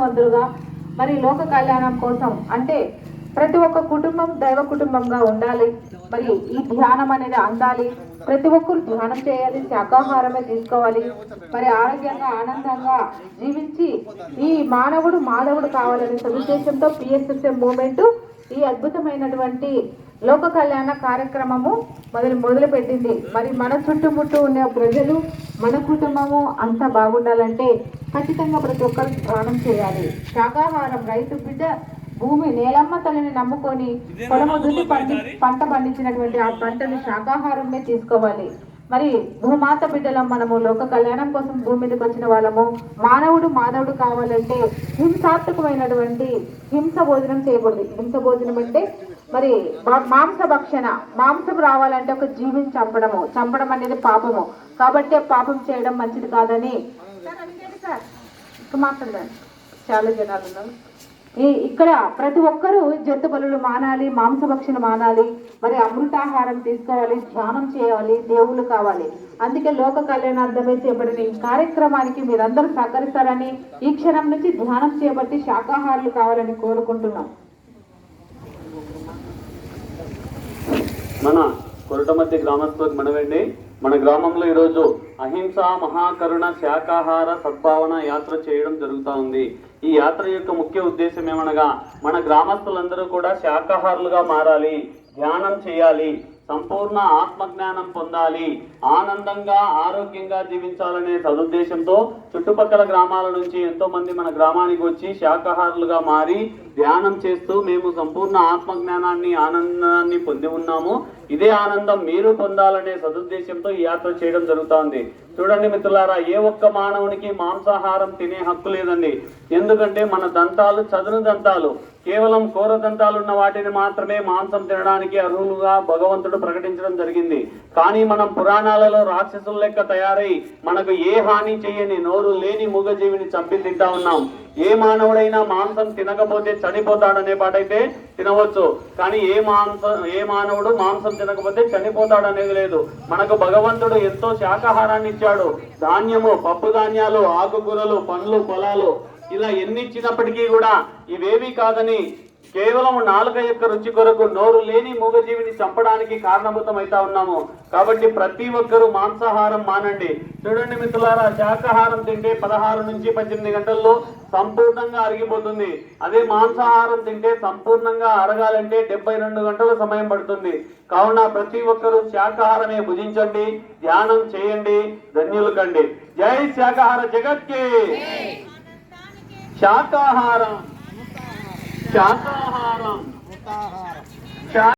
వంతులుగా మరి లోక కళ్యాణం కోసం అంటే ప్రతి ఒక్క కుటుంబం దైవ కుటుంబంగా ఉండాలి. మరి ఈ ధ్యానం అనేది అందాలి. ప్రతి ఒక్కరు ధ్యానం చేయాలి శాకాహారమే తీసుకోవాలి. మరి ఆరోగ్యంగా ఆనందంగా జీవించి ఈ మానవుడు మాధవుడు కావాలనే సదుద్దేశంతో పిఎస్ఎస్ఎం మూమెంట్ ఈ అద్భుతమైనటువంటి లోక కళ్యాణ కార్యక్రమము మొదలు మొదలు పెట్టింది మరి మన చుట్టుముట్టు ఉన్న ప్రజలు మన కుటుంబము అంతా బాగుండాలంటే ఖచ్చితంగా ప్రతి ఒక్కరు ధ్యానం చేయాలి. శాకాహారం రైతు బిడ్డ భూమి నేలమ్మ తల్లిని నమ్ముకొని పొలము దున్ని పండి పంట పండించినటువంటి ఆ పంటను శాకాహారమే తీసుకోవాలి. మరి భూమాత బిడ్డలం మనము లోక కళ్యాణం కోసం భూమి మీదకి వచ్చిన వాళ్ళము మానవుడు మానవుడు కావాలంటే హింసాత్మకమైనటువంటి హింస భోజనం చేయకూడదు. హింస భోజనం అంటే మరి మాంస భక్షణ మాంసం రావాలంటే ఒక జీవిని చంపడము. చంపడం అనేది పాపము. కాబట్టి పాపం చేయడం మంచిది కాదని సార్, అందుకని సార్, ఇక మాట్లాడదాం చాలా జనాలు ఉన్నారు. ఈ ఇక్కడ ప్రతి ఒక్కరూ జంతు బలులు మానాలి మాంసభక్షణ మానాలి మరి అమృతాహారం తీసుకోవాలి ధ్యానం చేయాలి దేవుళ్ళు కావాలి. అందుకే లోక కళ్యాణార్థమే చేపడిన ఈ కార్యక్రమానికి మీరందరూ సహకరిస్తారని ఈ క్షణం నుంచి ధ్యానం చేపట్టి శాకాహారులు కావాలని కోరుకుంటున్నాం. మన కొరటమధ్య గ్రామస్తులకు మనవండి మన గ్రామంలో ఈరోజు అహింస మహాకరుణ శాకాహార సద్భావన యాత్ర చేయడం జరుగుతూ ఉంది. ఈ యాత్ర యొక్క ముఖ్య ఉద్దేశం ఏమనగా మన గ్రామస్తులందరూ కూడా శాకాహారులుగా మారాలి ధ్యానం చేయాలి సంపూర్ణ ఆత్మజ్ఞానం పొందాలి ఆనందంగా ఆరోగ్యంగా జీవించాలనే సదుద్దేశంతో చుట్టుపక్కల గ్రామాల నుంచి ఎంతో మంది మన గ్రామానికి వచ్చి శాకాహారులుగా మారి ధ్యానం చేస్తూ మేము సంపూర్ణ ఆత్మజ్ఞానాన్ని ఆనందాన్ని పొంది ఉన్నాము. ఇదే ఆనందం మీరు పొందాలనే సదుద్దేశంతో ఈ యాత్ర చేయడం జరుగుతోంది. చూడండి మిత్రులారా ఏ ఒక్క మానవునికి మాంసాహారం తినే హక్కు లేదండి. ఎందుకంటే మన దంతాలు చదును దంతాలు. కేవలం కూర దంతాలు ఉన్న వాటిని మాత్రమే మాంసం తినడానికి అర్హులుగా భగవంతుడు ప్రకటించడం జరిగింది. కానీ మనం పురాణాలలో రాక్షసుల లెక్క తయారై మనకు ఏ హాని చేయని నోరు లేని మూగజీవిని చంపి తింటా ఉన్నాం. ఏ మానవుడైనా మాంసం తినకపోతే చనిపోతాడనే పాటైతే తినవచ్చు. కానీ ఏ మాంసం ఏ మానవుడు మాంసం తినకపోతే చనిపోతాడు అనేది లేదు. మనకు భగవంతుడు ఎంతో శాకాహారాన్ని ఇచ్చాడు ధాన్యము పప్పు ధాన్యాలు ఆకుకూరలు పండ్లు పొలాలు ఇలా ఎన్ని ఇచ్చినప్పటికీ కూడా ఇవేవి కాదని కేవలం నాలుక యొక్క రుచి కొరకు నోరు లేని మూగజీవిని చంపడానికి కారణభూతమైతా ఉన్నాము. కాబట్టి ప్రతి ఒక్కరూ మాంసాహారం మానండి. చూడండి మిత్రులారా శాకాహారం తింటే పదహారు నుంచి పద్దెనిమిది గంటల్లో సంపూర్ణంగా అరిగిపోతుంది. అదే మాంసాహారం తింటే సంపూర్ణంగా అరగాలంటే డెబ్బై రెండు గంటల సమయం పడుతుంది. కావున ప్రతి ఒక్కరూ శాకాహారమే భుజించండి ధ్యానం చేయండి ధన్యులు కండి. జై శాకాహార జగత్కి! శాకాహారం! శా-